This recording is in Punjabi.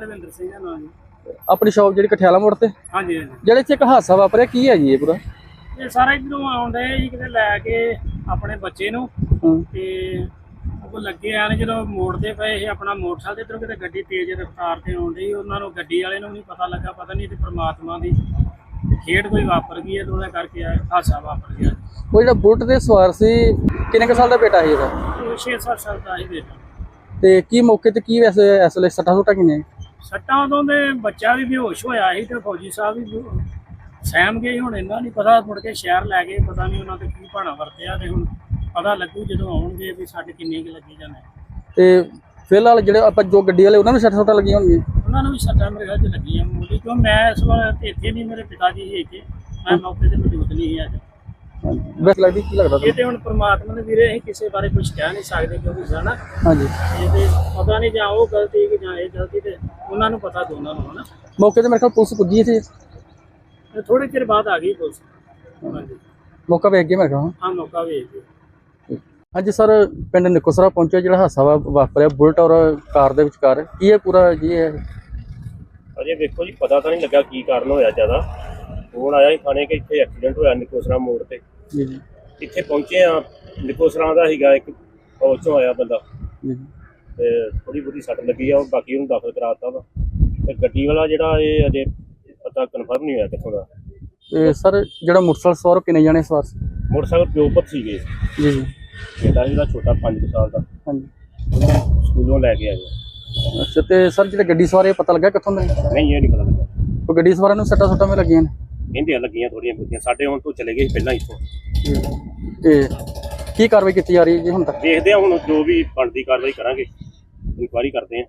ਹਰਵਿੰਦਰ ਸਿੰਘ ਦਾ ਨਾਮ ਆਪਣੀ ਸ਼ਾਪ ਜਿਹੜੀ ਕਠਿਆਲਾ ਮੋੜ ਤੇ? ਹਾਂਜੀ ਹਾਂਜੀ। ਜਿਹੜੇ ਚ ਇੱਕ ਹਾਦਸਾ ਵਾਪਰਿਆ ਕੀ ਹੈ ਜੀ ਇਹ ਪੂਰਾ? ਇਹ ਸਾਰਾ ਇਧਰੋਂ ਆਉਂਦੇ ਜੀ ਕਿਤੇ ਲੈ ਕੇ ਆਪਣੇ ਬੱਚੇ ਨੂੰ। ਹੂੰ। ਤੇ ਉਹ ਲੱਗੇ ਆਣ ਜਦੋਂ ਮੋੜਦੇ ਪਏ ਇਹ ਆਪਣਾ ਮੋਟਰਸਾਈਕਲ ਤੇ ਇਧਰੋਂ ਕਿਤੇ ਗੱਡੀ ਤੇਜ਼ ਰਫ਼ਤਾਰ ਤੇ ਆਉਂਦੀ ਉਹਨਾਂ ਨੂੰ ਗੱਡੀ ਵਾਲੇ ਨੂੰ ਨਹੀਂ ਪਤਾ ਲੱਗਾ ਪਤਾ ਨਹੀਂ ਤੇ ਪ੍ਰਮਾਤਮਾ ਦੀ ਖੇਡ ਕੋਈ ਵਾਪਰ ਗਈ ਹੈ ਤੇ ਉਹਦੇ ਕਰਕੇ ਇਹ ਹਾਦਸਾ ਵਾਪਰ ਗਿਆ। ਉਹ ਜਿਹੜਾ ਬੁਲਟ ਤੇ ਸਵਾਰ ਸੀ ਕਿੰਨੇ ਕੁ ਸਾਲ ਦਾ ਬੇਟਾ ਸੀ ਇਹਦਾ? ਉਹ 6-7 ਸਾਲ ਦਾ ਹੀ ਬੇਟਾ। ਤੇ ਕੀ ਮੌਕੇ ਤੇ ਕੀ ਵੈਸੇ ਇਸ ਵੇਲੇ ਸੱਟਾਂ ਸੁੱਟਾਂ ਕਿੰਨੇ ਸੱਟਾਂ ਉਦੋਂ ਦੇ ਬੱਚਾ ਵੀ ਬੇਹੋਸ਼ ਹੋਇਆ ਸੀ ਤੇ ਫੌਜੀ ਸਾਹਿਬ ਵੀ ਸਹਿਮ ਗਏ ਹੁਣ ਇਹਨਾਂ ਨਹੀਂ ਪਤਾ ਮੁੜ ਕੇ ਸ਼ਹਿਰ ਲੈ ਗਏ ਪਤਾ ਨਹੀਂ ਉਹਨਾਂ ਤੇ ਕੀ ਭਾਣਾ ਵਰਤਿਆ ਤੇ ਹੁਣ ਪਤਾ ਲੱਗੂ ਜਦੋਂ ਆਉਣਗੇ ਵੀ ਸਾਡੇ ਕਿੰਨੇ ਕੁ ਲੱਗੀ ਜਾਂਦੇ ਤੇ ਫਿਲਹਾਲ ਜਿਹੜੇ ਆਪਾਂ ਜੋ ਗੱਡੀ ਵਾਲੇ ਉਹਨਾਂ ਨੂੰ ਸੱਟਾਂ ਸੁੱਟਾਂ ਲੱਗੀਆਂ ਹੋਣਗੀਆਂ? ਉਹਨਾਂ ਨੂੰ ਵੀ ਸੱਟਾਂ ਮੇਰੇ 'ਚ ਲੱਗੀਆਂ ਮੂਲੀ ਕਿਉਂ ਮੈਂ ਇਸ ਵਾਰ ਇੱਥੇ ਨਹੀਂ ਮੇਰੇ ਪਿਤਾ ਜੀ ਸੀ ਇੱਥੇ। ਮੈਂ ਮੌਕੇ ਤੇ ਮੌਜੂਦ ਨਹੀਂ ਸੀ ਅੱਜ। ਵੈਸੇ ਲੱਗਦੀ ਕੀ ਲੱਗਦਾ ਇਹ ਤੁਹਾਨੂੰ? ਤੇ ਹੁਣ ਪ੍ਰਮਾਤਮਾ ਦੇ ਵੀਰੇ ਅਸੀਂ ਕਿਸੇ ਬਾਰੇ ਕੁਝ ਕਹਿ ਨਹੀਂ ਸਕਦੇ ਕਿਉਂਕਿ ਜਾਣਾ ਹਾਂਜੀ। ਇਹ ਤੇ ਪਤਾ ਨਹੀਂ ਜਾਂ ਉਹ ਗਲਤੀ ਕਿ ਜਾਂ ਇਹ ਗਲਤੀ ਤੇ ਉਹਨਾਂ ਨੂੰ ਪਤਾ ਦੋਨਾਂ ਨੂੰ ਹਨਾ। ਮੌਕੇ ਤੇ ਮੇਰੇ ਖਿਆਲ ਪੁਲਿਸ ਪੁੱਜੀ ਸੀ। ਤੇ ਥੋੜੇ ਚਿਰ ਬਾਅਦ ਆ ਗਈ ਪੁਲਿਸ। ਹਾਂਜੀ। ਮੌਕਾ ਵੇਖ ਗਿਆ ਮੇਰੇ ਖਿਆਲ ਹਾਂ। ਮੌਕਾ ਵੇਖ ਕੇ ਹਾਂਜੀ ਸਰ ਪਿੰਡ ਨਿਕੋਸਰਾ ਪਹੁੰਚਿਆ ਜਿਹੜਾ ਹਾਦਸਾ ਵਾ- ਵਾਪਰਿਆ ਬੁਲਟ ਔਰ ਕਾਰ ਦੇ ਵਿਚਕਾਰ। ਕੀ ਇਹ ਪੂਰਾ ਜੀ ਇਹ? ਅਜੇ ਵੇਖੋ ਜੀ ਪਤਾ ਤਾਂ ਨਹੀਂ ਲੱਗਾ ਕੀ ਕਾਰਨ ਹੋਇਆ ਜ਼ਿਆਦਾ। ਫੋਨ ਆਇਆ ਸੀ ਥਾਣੇ ਕਿ ਇੱਥੇ ਐਕਸੀਡੈਂਟ ਹੋਇਆ ਨਿਕੋਸਰਾ ਮੋੜ ਤੇ। ਜੀ ਜੀ। ਇੱਥੇ ਪਹੁੰਚੇ ਆ ਨਿਕੋਸਰਾ ਦਾ ਸੀਗਾ ਇੱਕ ਫੌਜ ਚੋਂ ਆਇਆ ਬੰਦਾ। ਜੀ ਜੀ। ਤੇ ਥੋੜੀ ਬਹੁਤੀ ਸੱਟ ਲੱਗੀ ਆ ਉਹ ਬਾਕੀ ਉਹਨੂੰ ਦਾਖਲ ਕਰਾਤਾ ਵਾ। ਤੇ ਗੱਡੀ ਵਾਲਾ ਜਿਹੜਾ ਇਹ ਅਜੇ ਪਤਾ ਕਨਫਰਮ ਨਹੀਂ ਹੋਇਆ ਕਿੱਥੋਂ ਦਾ। ਤੇ ਸਰ ਜਿਹੜਾ ਮੋਟਰਸਾਈਕਲ ਸਵਾਰ ਕਿੰਨੇ ਜਾਣੇ ਸਵਾਰ ਸੀ? ਮੋਟਰਸਾਈਕਲ ਪਿਓ ਪੁੱਤ ਸੀਗੇ। ਜੀ ਜੀ। ਬੇਟਾ ਜਿਹੜਾ ਛੋਟਾ 5 ਸਾਲ ਦਾ। ਹਾਂਜੀ। ਉਹਨੂੰ ਸਕੂਲੋਂ ਲੈ ਕੇ ਆਏ ਅੱਛਾ ਤੇ ਸਰ ਜਿਹੜੇ ਗੱਡੀ ਸਵਾਰ ਇਹ ਪਤਾ ਲੱਗਾ ਕਿੱਥੋਂ ਦੇ? ਨਹੀਂ ਇਹ ਨਹੀਂ ਪਤਾ ਲੱਗਾ ਉਹ ਗੱਡੀ ਸਵਾਰਾਂ ਨੂੰ ਸੱਟਾਂ ਸੁੱਟਾਂ ਵੀ ਲੱਗੀਆਂ ਨੇ? ਕਹਿੰਦੇ ਲੱਗੀਆਂ ਥੋੜੀਆਂ ਬਹੁਤੀਆਂ ਸਾਡੇ ਹੁਣ ਤੋਂ ਚਲੇ ਗਏ ਸੀ ਪਹਿਲਾਂ ਇੱਥੋਂ। ਤੇ ਕੀ ਕਾਰਵਾਈ ਕੀਤੀ ਜਾ ਰਹੀ ਹੈ ਜੀ ਹੁਣ ਤੱਕ? ਦੇਖਦੇ ਆ ਹੁਣ ਜੋ ਵੀ ਬਣਦੀ ਕਾਰਵਾਈ ਕਰਾਂਗੇ ਇਨਕੁਆਰੀ ਕਰਦੇ ਆ